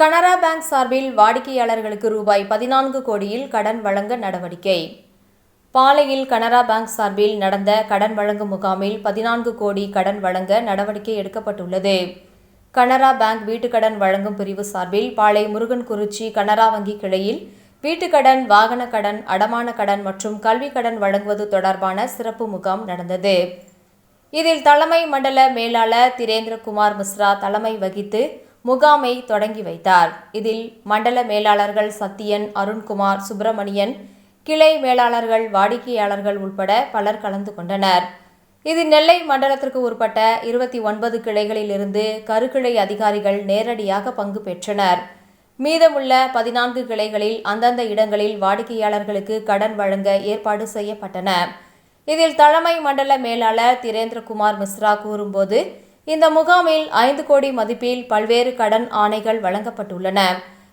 Canara bank சார்பில் வாடிக்கையாளர்களுக்கு ரூபாய் பதினான்கு கோடியில் கடன் வழங்க நடவடிக்கை. பாலையில் கனரா பேங்க் சார்பில் நடந்த கடன் வழங்கும் முகாமில் பதினான்கு கோடி கடன் வழங்க நடவடிக்கை எடுக்கப்பட்டுள்ளது. கனரா பேங்க் வீட்டுக்கடன் வழங்கும் பிரிவு சார்பில் பாளை முருகன்குறிச்சி கனரா வங்கி கிளையில் வீட்டுக்கடன் வாகன கடன் அடமான கடன் மற்றும் கல்விக் கடன் வழங்குவது தொடர்பான சிறப்பு முகாம் நடந்தது. இதில் தலைமை மண்டல மேலாளர் திரேந்திரகுமார் மிஸ்ரா தலைமை வகித்து முகாமை தொடங்கி வைத்தார். இதில் மண்டல மேலாளர்கள் சத்தியன் அருண்குமார் சுப்பிரமணியன் கிளை மேலாளர்கள் வாடிக்கையாளர்கள் உட்பட பலர் கலந்து கொண்டனர். இது நெல்லை மண்டலத்திற்கு உட்பட்ட இருபத்தி ஒன்பது கிளைகளிலிருந்து கருக்கிளை அதிகாரிகள் நேரடியாக பங்கு பெற்றனர். மீதமுள்ள பதினான்கு கிளைகளில் அந்தந்த இடங்களில் வாடிக்கையாளர்களுக்கு கடன் வழங்க ஏற்பாடு செய்யப்பட்டன. இதில் தலைமை மண்டல மேலாளர் திரேந்திரகுமார் மிஸ்ரா கூறும்போது இந்த முகாமில் ஐந்து கோடி மதிப்பில் பல்வேறு கடன் ஆணைகள் வழங்கப்பட்டுள்ளன.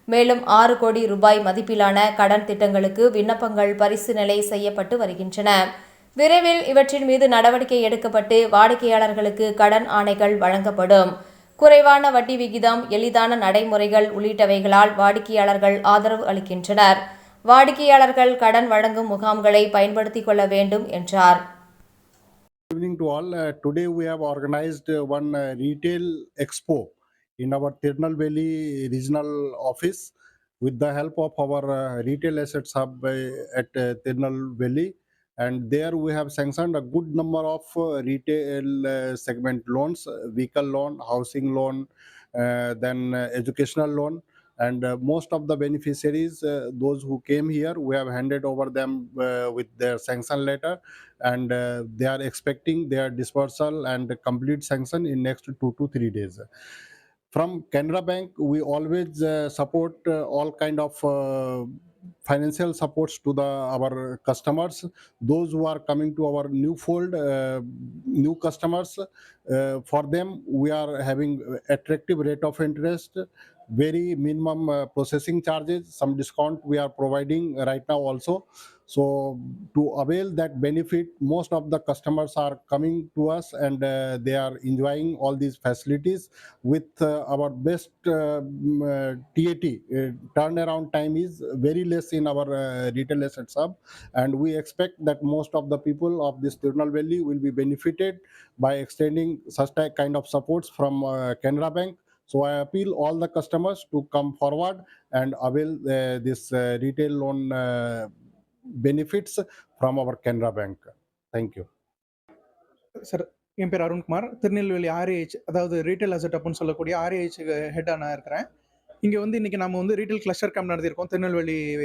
மேலும் ஆறு கோடி ரூபாய் மதிப்பிலான கடன் திட்டங்களுக்கு விண்ணப்பங்கள் பரிசீலனை செய்யப்பட்டு வருகின்றன. விரைவில் இவற்றின் மீது நடவடிக்கை எடுக்கப்பட்டு வாடிக்கையாளர்களுக்கு கடன் ஆணைகள் வழங்கப்படும். குறைவான வட்டி விகிதம் எளிதான நடைமுறைகள் உள்ளிட்டவைகளால் வாடிக்கையாளர்கள் ஆதரவு அளிக்கின்றனர். வாடிக்கையாளர்கள் கடன் வழங்கும் முகாம்களை பயன்படுத்திக் கொள்ள வேண்டும் என்றார். Good evening to all. Uh, today we have organized uh, one uh, retail expo in our Tirunelveli regional office with the help of our uh, retail assets hub uh, at uh, Tirunelveli. And there we have sanctioned a good number of uh, retail uh, segment loans, uh, vehicle loan, housing loan, uh, then uh, educational loan. And uh, most of the beneficiaries, uh, those who came here, we have handed over them uh, with their sanction letter and uh, they are expecting their dispersal and complete sanction in next two to three days. From Canara Bank, we always uh, support uh, all kind of uh, financial supports to the our customers. Those who are coming to our new fold, uh, new customers, uh, for them we are having attractive rate of interest, very minimum uh, processing charges, some discount we are providing right now also. So to avail that benefit, most of the customers are coming to us and uh, they are enjoying all these facilities with uh, our best uh, mm, uh, TAT. Uh, turnaround time is very less in our uh, retail asset sub and we expect that most of the people of this Tirunelveli will be benefited by extending such kind of supports from Canara Bank. So I appeal all the customers to come forward and avail uh, this uh, retail loan uh, benefits from our Canara Bank. Thank you. Sir என் பேர் Arunkumar. Tirunelveli RAH அதாவது retail asset அப்புன்னு சொல்லக்கூடிய RAH ஹெட்டாக நான் இருக்கிறேன். இங்கே வந்து இன்றைக்கி நம்ம வந்து ரீட்டைல் கிளஸ்டர் கேம்ப் நடத்தியிருக்கோம். திருநெல்வேலி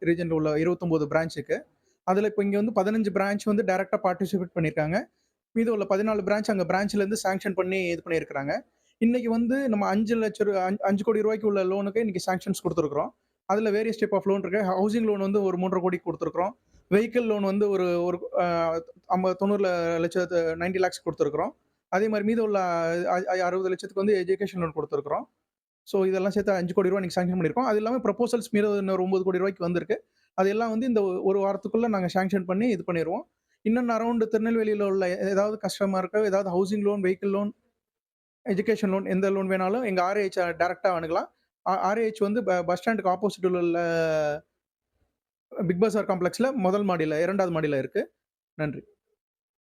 ரீஜனில் உள்ள இருபத்தொம்போது பிரான்ச்சுக்கு அதில் இப்போ இங்கே வந்து பதினஞ்சு பிரான்ச் வந்து டேரெக்டாக பார்ட்டிசிபேட் பண்ணியிருக்காங்க. மீது உள்ள பதினாலு பிரான்ச் அங்கே பிரான்ச்லேருந்து சாங்ஷன் பண்ணி இது பண்ணியிருக்கிறாங்க. இன்றைக்கி வந்து நம்ம அஞ்சு லட்சம் அஞ்சு- அஞ்சு கோடி ரூபாய்க்கு உள்ள லோனுக்கு இன்றைக்கி சாங்ஷன்ஸ் கொடுத்துருக்குறோம். அதில் வேரியஸ் டைப் ஆஃப் லோன் இருக்குது ஹவுசிங் லோன் வந்து ஒரு மூன்றரை கோடி கொடுத்துருக்குறோம். வெஹிக்கிள் லோன் வந்து ஒரு ஒரு ஐம்பது தொண்ணூறு லட்சத்து நைன்டி லேக்ஸ் கொடுத்துருக்குறோம். அதே மாதிரி மீது உள்ள அறுபது லட்சத்துக்கு வந்து எஜுகேஷன் லோன் கொடுத்துருக்குறோம். ஸோ இதெல்லாம் சேர்த்து அஞ்சு கோடி ரூபா நீங்கள் சாங்ஷன் பண்ணியிருக்கோம். அது இல்லாமல் ப்ரப்போசல்ஸ் மீது இன்னொரு ஒம்பது கோடி ரூபாய்க்கு வந்திருக்கு. அதெல்லாம் வந்து இந்த ஒரு வாரத்துக்குள்ளே நாங்கள் சாங்ஷன் பண்ணி இது பண்ணிடுவோம் இன்னும் அரௌண்டு திருநெல்வேலியில் உள்ள ஏதாவது கஸ்டமருக்கு ஏதாவது housing loan vehicle loan education loan எந்த லோன் வேணாலும் எங்கள் ஆர்ஏஹெச் டேரெக்டாக அணுகலாம். ஆர்ஏஹெச் வந்து பஸ் ஸ்டாண்டுக்கு ஆப்போசிட் உள்ள பிக் பஸார் காம்ப்ளெக்ஸில் முதல் மாடியில் இரண்டாவது மாடியில் இருக்குது நன்றி.